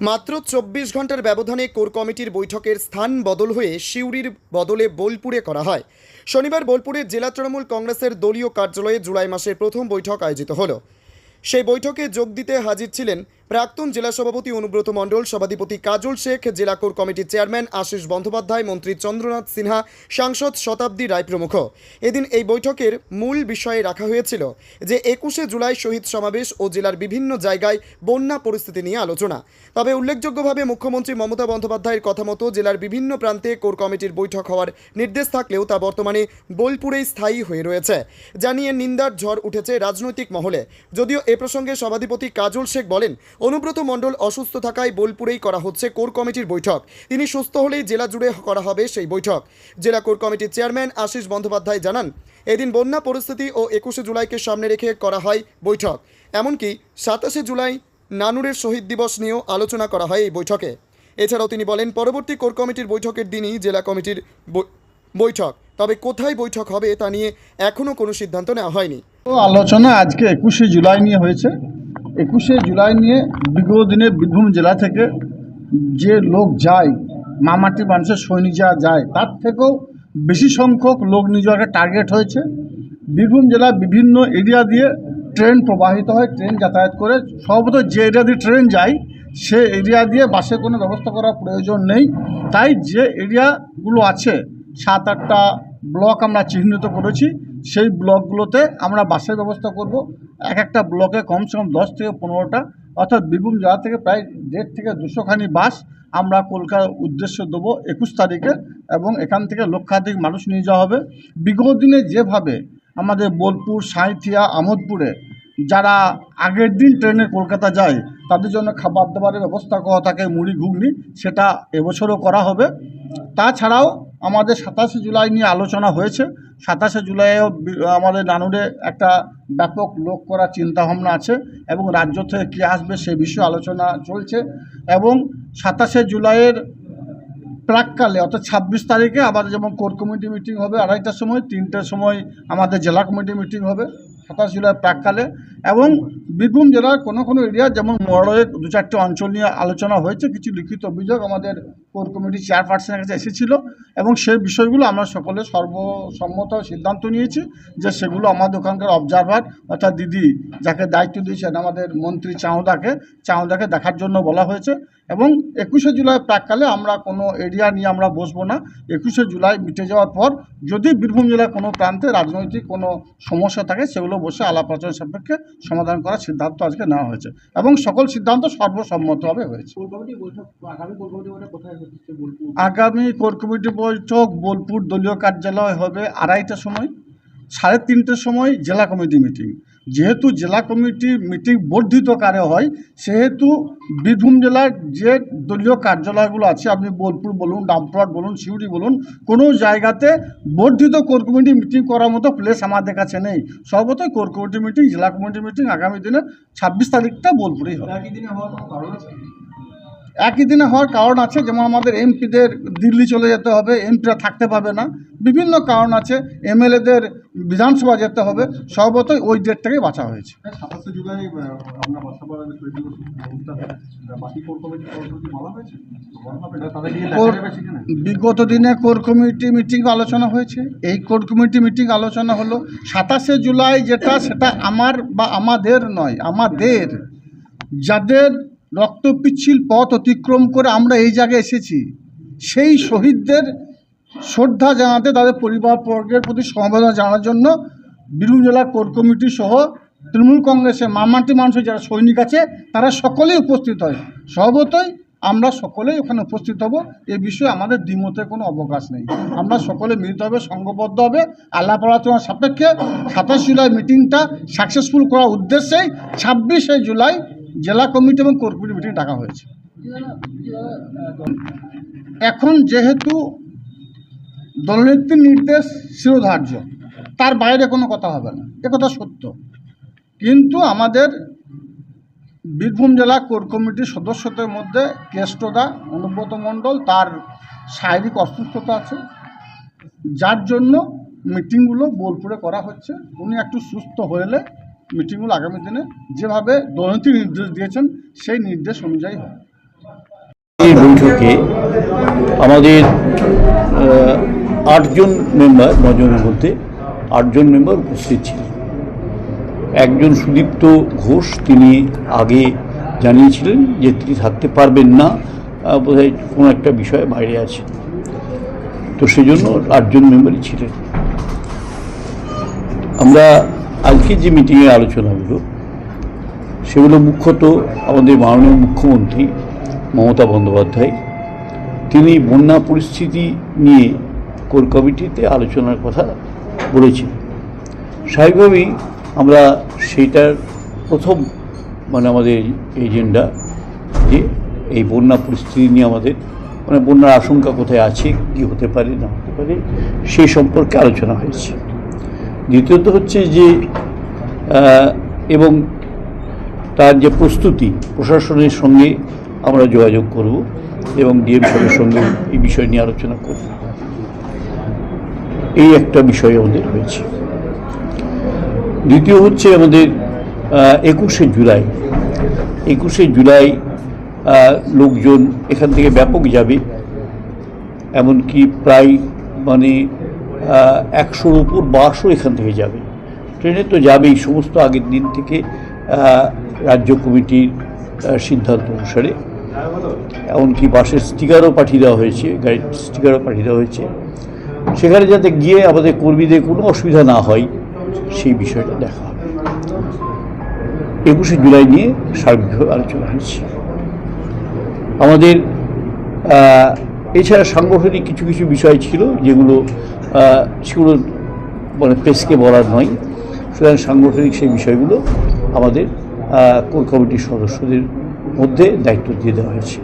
মাত্র চব্বিশ ঘণ্টার ব্যবধানে কোর কমিটির বৈঠকের স্থান বদল হয়ে সিউড়ির বদলে বোলপুরে করা হয়। শনিবার বোলপুরের জেলা তৃণমূল কংগ্রেসের দলীয় কার্যালয়ে জুলাই মাসের প্রথম বৈঠক আয়োজিত হলো। সেই বৈঠকে যোগ দিতে হাজির ছিলেন প্রাক্তন জেলা সভাপতি অনুব্রত মণ্ডল, সভাধিপতি কাজল শেখ, জেলা কোর কমিটির চেয়ারম্যান আশিস বন্দ্যোপাধ্যায়, মন্ত্রী চন্দ্রনাথ সিনহা, সাংসদ শতাব্দী রায় প্রমুখ। এদিন এই বৈঠকের মূল বিষয়ে রাখা হয়েছিল যে একুশে জুলাই শহীদ সমাবেশ ও জেলার বিভিন্ন জায়গায় বন্যা পরিস্থিতি নিয়ে আলোচনা। তবে উল্লেখযোগ্যভাবে মুখ্যমন্ত্রী মমতা বন্দ্যোপাধ্যায়ের কথা মতো জেলার বিভিন্ন প্রান্তে কোর কমিটির বৈঠক হওয়ার নির্দেশ থাকলেও তা বর্তমানে বোলপুরেই স্থায়ী হয়ে রয়েছে। জানিয়ে নিন্দার ঝড় উঠেছে রাজনৈতিক মহলে। যদিও এ প্রসঙ্গে সভাধিপতি কাজল শেখ বলেন অনুব্রত মণ্ডল অসুস্থ থাকায় বোলপুরেই করা হচ্ছে কোর কমিটির বৈঠক। তিনি সুস্থ হলেই জেলা জুড়ে করা হবে সেই বৈঠক। জেলা কোর কমিটির চেয়ারম্যান আশিস বন্দ্যোপাধ্যায় জানান, এদিন বন্যা পরিস্থিতি ও একুশে জুলাইকে সামনে রেখে করা হয় বৈঠক। এমনকি সাতাশে জুলাই নানুরের শহীদ দিবস নিয়েও আলোচনা করা হয় এই বৈঠকে। এছাড়াও তিনি বলেন, পরবর্তী কোর কমিটির বৈঠকের দিনই জেলা কমিটির বৈঠক। তবে কোথায় বৈঠক হবে তা নিয়ে এখনও কোনো সিদ্ধান্ত নেওয়া হয়নি। আলোচনা আজকে একুশে জুলাই নিয়ে হয়েছে। একুশে জুলাই নিয়ে বিগত দিনে বীরভূম জেলা থেকে যে লোক যায় মামাটি মানুষের সৈনিক যারা যায়, তার থেকেও বেশি সংখ্যক লোক নিজেকে টার্গেট হয়েছে। বীরভূম জেলার বিভিন্ন এরিয়া দিয়ে ট্রেন প্রবাহিত হয় ট্রেন যাতায়াত করে। সর্বত যে এরিয়া দিয়ে ট্রেন যায়, সে এরিয়া দিয়ে বাসে কোনো ব্যবস্থা করার প্রয়োজন নেই। তাই যে এরিয়াগুলো আছে, সাত আটটা ব্লক আমরা চিহ্নিত করেছি, সেই ব্লকগুলোতে আমরা বাসের ব্যবস্থা করব। এক একটা ব্লকে কমসে কম দশ থেকে পনেরোটা, অর্থাৎ বীরভূম জেলা থেকে প্রায় দেড় থেকে দুশোখানি বাস আমরা কলকাতার উদ্দেশ্য দেবো একুশ তারিখে এবং এখান থেকে লক্ষাধিক মানুষ নিয়ে যাওয়া হবে। বিগত দিনে যেভাবে আমাদের বোলপুর, সাঁইথিয়া, আমোদপুরে যারা আগের দিন ট্রেনে কলকাতা যায়, তাদের জন্য খাবার দাবারের ব্যবস্থা করা থাকে, মুড়ি, ঘুগনি, সেটা এবছরও করা হবে। তাছাড়াও আমাদের সাতাশে জুলাই নিয়ে আলোচনা হয়েছে। সাতাশে জুলাইও আমাদের নানুরে একটা ব্যাপক লোক করার চিন্তাভাবনা আছে এবং রাজ্য থেকে কী আসবে সে বিষয়ে আলোচনা চলছে এবং সাতাশে জুলাইয়ের প্রাককালে অর্থাৎ ছাব্বিশ তারিখে আমাদের যেমন কোর কমিটি মিটিং হবে, আড়াইটার সময়, তিনটের সময় আমাদের জেলা কমিটি মিটিং হবে। সাতাশ জুলাই প্রাককালে এবং বীরভূম জেলার কোনো কোনো এরিয়া, যেমন মরড়ে দু চারটে অঞ্চল নিয়ে আলোচনা হয়েছে, কিছু লিখিত অভিযোগ আমাদের কোর কমিটি চেয়ারপারসনের কাছে এসেছিল এবং সেই বিষয়গুলো আমরা সকলে সর্বসম্মত সিদ্ধান্ত নিয়েছি যে সেগুলো আমাদের ওখানকার অবজারভার অর্থাৎ দিদি যাকে দায়িত্ব দিয়েছেন আমাদের মন্ত্রী চাঁওদাকে চাঁওদাকে দেখার জন্য বলা হয়েছে এবং একুশে জুলাই প্রাককালে আমরা কোনো এরিয়া নিয়ে আমরা বসবো না। একুশে জুলাই মিটে যাওয়ার পর যদি বীরভূম জেলার কোনো প্রান্তে রাজনৈতিক কোনো সমস্যা থাকে, সেগুলো বসে আলাপ আলোচনা সাপেক্ষে সমাধান করার সিদ্ধান্ত আজকে নেওয়া হয়েছে এবং সকল সিদ্ধান্ত সর্বসম্মতভাবে হয়েছে। কোর কমিটি বৈঠক আগামী কোর কমিটি বৈঠক বোলপুর? আগামী কোর কমিটি বৈঠক বোলপুর দলীয় কার্যালয় হবে আড়াইটার সময় সাড়ে তিনটের সময় জেলা কমিটি মিটিং। যেহেতু জেলা কমিটি মিটিং বর্ধিত কারে হয়, সেহেতু বীরভূম জেলার যে দলীয় কার্যালয়গুলো আছে, আপনি বোলপুর বলুন ডামপুরহাট বলুন, সিউড়ি বলুন, কোনো জায়গাতে বর্ধিত কোর কমিটি মিটিং করার মতো প্লেস আমাদের কাছে নেই। সর্বতই কোর কমিটি মিটিং, জেলা কমিটি মিটিং আগামী দিনে ছাব্বিশ তারিখটা বোলপুরেই হবে। একই দিনে হওয়ার কারণ আছে যেমন আমাদের এমপিদের দিল্লি চলে যেতে হবে এমপিরা থাকতে পাবে না। বিভিন্ন কারণ আছে এমএলএদের বিধানসভা যেতে হবে সর্বতই ওই ডেটটাকেই বাঁচা হয়েছে। বিগত দিনে কোর কমিটি মিটিং আলোচনা হয়েছে। এই কোর কমিটি মিটিং আলোচনা হলো সাতাশে জুলাই যেটা সেটা আমার বা আমাদের নয় আমাদের যাদের রক্ত পিচ্ছিল পথ অতিক্রম করে আমরা এই জায়গায় এসেছি। সেই শহীদদের শ্রদ্ধা জানাতে তাদের পরিবারবর্গের প্রতি সমবেদনা জানার জন্য বীরভূম জেলা কোর কমিটি সহ তৃণমূল কংগ্রেসের মামাটি মানুষের যারা সৈনিক আছে, তারা সকলেই উপস্থিত হয়। সর্বতই আমরা সকলেই ওখানে উপস্থিত হব। এ বিষয়ে আমাদের দ্বিমতের কোনো অবকাশ নেই। আমরা সকলে মিলিত হবে, সংঘবদ্ধ হবে। আল্লাহ আলোচনার সাপেক্ষে সাতাশ জুলাই মিটিংটা সাকসেসফুল করার উদ্দেশ্যেই ছাব্বিশে জুলাই জেলা কমিটি এবং কোর কমিটি মিটিং ডাকা হয়েছে। এখন যেহেতু দলনেত্রীর নির্দেশ শিরোধার্য, তার বাইরে কোনো কথা হবে না। কথা সত্য। কিন্তু আমাদের বীরভূম জেলা কোর কমিটির সদস্যদের মধ্যে কেষ্টদা, অনুব্রত মণ্ডল তার শারীরিক অসুস্থতা আছে। যার জন্য মিটিংগুলো বোলপুরে করা হচ্ছে। উনি একটু সুস্থ হলে মিটিংগুলো আগামী দিনে। যেভাবে দলনেত্রী নির্দেশ দিয়েছেন, সেই নির্দেশ অনুযায়ী হবে বৈঠকে আমাদের আটজন মেম্বার নজনের মধ্যে আটজন মেম্বার উপস্থিত ছিলেন। একজন সুদীপ্ত ঘোষ, তিনি আগে জানিয়েছিলেন যে তিনি থাকতে পারবেন না বোধহয় কোনো একটা বিষয়ে বাইরে আছে তো সেজন্য আটজন মেম্বারই ছিলেন। আমরা আজকে যে মিটিংয়ে আলোচনাগুলো সেগুলো মুখ্যত আমাদের মাননীয় মুখ্যমন্ত্রী মমতা বন্দ্যোপাধ্যায়, তিনি বন্যা পরিস্থিতি নিয়ে কোর কমিটিতে আলোচনার কথা বলেছেন। স্বাভাবিকভাবেই আমরা সেইটার প্রথম মানে আমাদের এজেন্ডা যে এই বন্যা পরিস্থিতি নিয়ে আমাদের মানে বন্যার আশঙ্কা কোথায় আছে, কি হতে পারে, না হতে পারে সেই সম্পর্কে আলোচনা হয়েছে। দ্বিতীয়ত হচ্ছে যে এবং তার যে প্রস্তুতি, প্রশাসনের সঙ্গে আমরা যোগাযোগ করব এবং ডিএম সাহেবের সঙ্গে এই বিষয় নিয়ে আলোচনা করব। এই একটা বিষয় আমাদের হয়েছে দ্বিতীয় হচ্ছে আমাদের একুশে জুলাই। একুশে জুলাই লোকজন এখান থেকে ব্যাপক যাবে, এমনকি প্রায় মানে একশোর উপর বাসও এখান থেকে যাবে। ট্রেনে তো যাবেই, সমস্ত আগের দিন থেকে রাজ্য কমিটির সিদ্ধান্ত অনুসারে। এমনকি বাসের স্টিকারও পাঠিয়ে দেওয়া হয়েছে, গাড়ির স্টিকারও পাঠিয়ে দেওয়া হয়েছে। সেখানে যাতে গিয়ে আমাদের কর্মীদের কোনো অসুবিধা না হয়, সেই বিষয়টা দেখা হবে। একুশে জুলাই নিয়ে সার্বিকভাবে আলোচনা হয়েছে আমাদের এছাড়া সাংগঠনিক কিছু কিছু বিষয় ছিল, যেগুলো সেগুলো মানে প্রেসকে বলার নয়। সুতরাং সাংগঠনিক সেই বিষয়গুলো আমাদের কোর কমিটির সদস্যদের মধ্যে দায়িত্ব দিয়ে দেওয়া হয়েছে।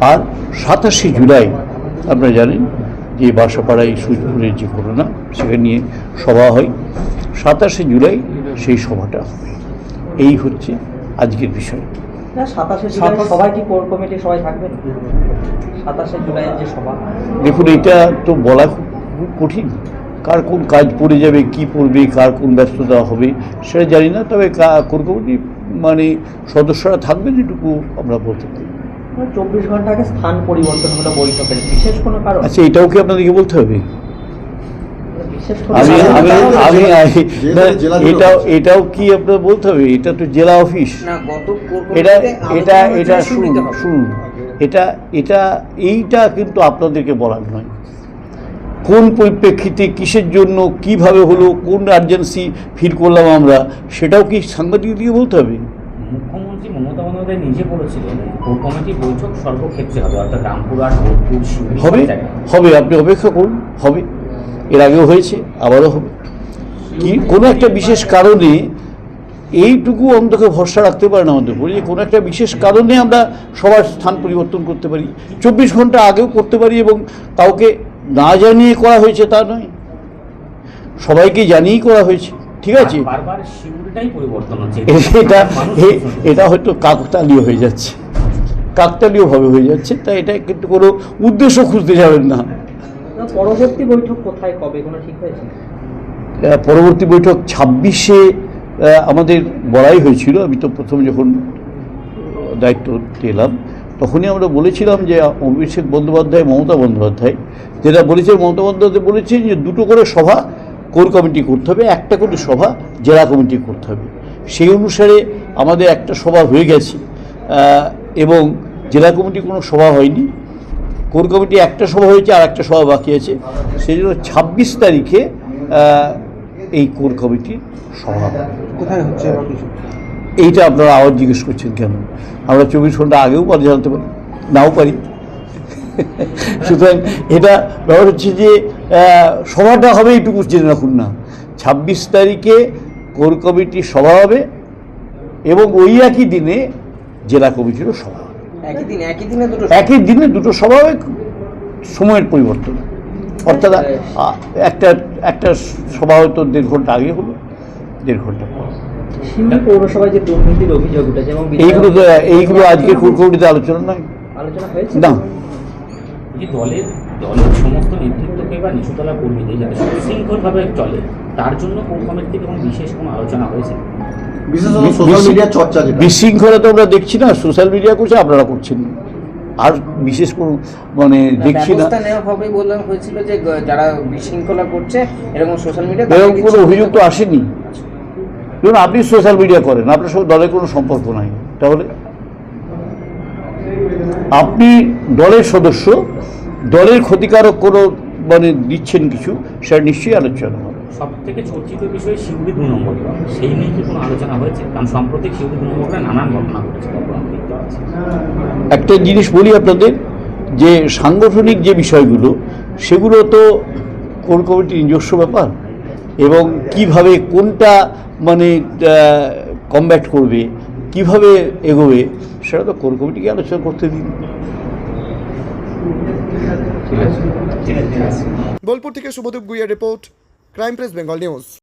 আর সাতাশে জুলাই, আপনারা জানেন যে বাসাপাড়ায় সুইচপুরের যে ঘটনা, সেখানে নিয়ে সভা হয়। সাতাশে জুলাই সেই সভাটা হবে। এই হচ্ছে আজকের বিষয়। না সাতাশে জুলাই সবাই কি কোর কমিটি সবাই থাকবেন? সাতাশে জুলাইয়ের যে সভা। দেখুন এটা তো বলা খুব কঠিন। কার কোন কাজ পড়ে যাবে কি পড়বে কার কোন ব্যস্ততা হবে সেটা জানি না। তবে কা- কোর কমিটি মানে সদস্যরা থাকবেন এটুকু আমরা বলতে পারি। চব্বিশ ঘণ্টা আগে স্থান পরিবর্তন হলো বৈঠকের বিশেষ কোনো কারণ? আচ্ছা এটাও কি আপনাদেরকে বলতে হবে? কোনো আমি আমি আমি এটাও এটাও কি আপনার বলতে হবে? এটা তো জেলা অফিস। এটা এটা এটা শুনুন শুনুন। এটা এটা এইটা কিন্তু আপনাদেরকে বলার নয়। কোন পরিপ্রেক্ষিতে কিসের জন্য কীভাবে হলো কোন আর্জেন্সি ফিল করলাম আমরা সেটাও কি সাংবাদিকদেরকে বলতে হবে? মুখ্যমন্ত্রী মমতা বন্দ্যোপাধ্যায় নিজে বলেছিলেন কোর কমিটি বৈঠক সর্বক্ষেত্রে হবে অর্থাৎ রামপুরহাট বোলপুর হবে হবে আপনি অপেক্ষা করুন। হবে এর আগেও হয়েছে আবারও হবে। কি? কোনো একটা বিশেষ কারণে এইটুকু অন্তকে ভরসা রাখতে পারেন আমাদের উপরে। যে কোনো একটা বিশেষ কারণে আমরা সবার স্থান পরিবর্তন করতে পারি। চব্বিশ ঘণ্টা আগেও করতে পারি এবং কাউকে না জানিয়ে করা হয়েছে তা নয়। সবাইকে জানিয়েই করা হয়েছে। ঠিক আছে? এটা এটা হয়তো কাকতালীয় হয়ে যাচ্ছে। কাকতালীয়ভাবে হয়ে যাচ্ছে। তাই এটা কিন্তু কোনো উদ্দেশ্য খুঁজতে যাবেন না না, পরবর্তী বৈঠক কোথায়? কবে? কোনো ঠিক হয়েছে? পরবর্তী বৈঠক ছাব্বিশে আমাদের বলাই হয়েছিল। আমি তো প্রথম যখন দায়িত্ব পেলাম তখনই আমরা বলেছিলাম যে, অভিষেক বন্দ্যোপাধ্যায়, মমতা বন্দ্যোপাধ্যায়, যেটা বলেছে, মমতা বন্দ্যোপাধ্যায় বলেছেন যে, দুটো করে সভা কোর কমিটি করতে হবে, একটা করে সভা জেলা কমিটি করতে হবে। সেই অনুসারে আমাদের একটা সভা হয়ে গেছে। এবং জেলা কমিটি কোনো সভা হয়নি। কোর কমিটি একটা সভা হয়েছে আর একটা সভা বাকি আছে। সেই জন্য ছাব্বিশ তারিখে এই কোর কমিটির সভা। কোথায় হচ্ছে এইটা আপনারা আবার জিজ্ঞেস করছেন কেন? আমরা চব্বিশ ঘণ্টা আগেও পারি জানতে পারি নাও পারি। সুতরাং এটা ব্যাপার হচ্ছে যে সভাটা হবে এইটুকু জেনে রাখুন না। ছাব্বিশ তারিখে কোর কমিটির সভা হবে এবং ওই একই দিনে জেলা কমিটিরও সভা একই দিনে দুটো একই দিনে দুটো সভা হবে সময়ের পরিবর্তন। অর্থাৎ একটা একটা সভা হয়তো দেড় ঘণ্টা আগে হলো দেড় ঘণ্টা পৌরসভায় যে দুর্নীতির অভিযোগ উঠেছে এবং এইগুলো তো এইগুলো আজকে আলোচনা নয়। আলোচনা হয়েছে? না। দলের দলের সমস্ত নেতৃত্বকে বা নিচুতলা কর্মীদের যাতে সুশৃঙ্খলভাবে চলে তার জন্য কোর কমিটি থেকে কোনো বিশেষ কোনো আলোচনা হয়েছে? বিশৃঙ্খলা তো আমরা দেখছি না সোশ্যাল মিডিয়া করছে আপনারা করছেন। আর বিশেষ কোনো মানে দেখছি না। নেওয়া হবে বলে হয়েছিল যে যারা বিশৃঙ্খলা করছে এরকম সোশ্যাল মিডিয়া এরকম কোনো অভিযোগ তো আসেনি। ধরুন আপনি সোশ্যাল মিডিয়া করেন আপনার সঙ্গে দলের কোনো সম্পর্ক নাই তাহলে? আপনি দলের সদস্য দলের ক্ষতিকারক কোনো মানে দিচ্ছেন কিছু সেটা নিশ্চয়ই আলোচনা সব থেকে চর্চিত বিষয় শিউরি দু নম্বর। সেই নিয়ে কি কোনো আলোচনা হয়েছে? কারণ সাম্প্রতিক শিউরি দু নম্বরে নানান ঘটনা ঘটেছে একটা জিনিস বলি আপনাদের যে সাংগঠনিক যে বিষয়গুলো সেগুলো তো কোর কমিটির নিজস্ব ব্যাপার? এবং কীভাবে কোনটা মানে কমব্যাট করবে কীভাবে এগোবে সেটা তো কোর কমিটিকে আলোচনা করতে দিন। বোলপুর থেকে Subhadip গুইয়ের report. Crime press Bengal news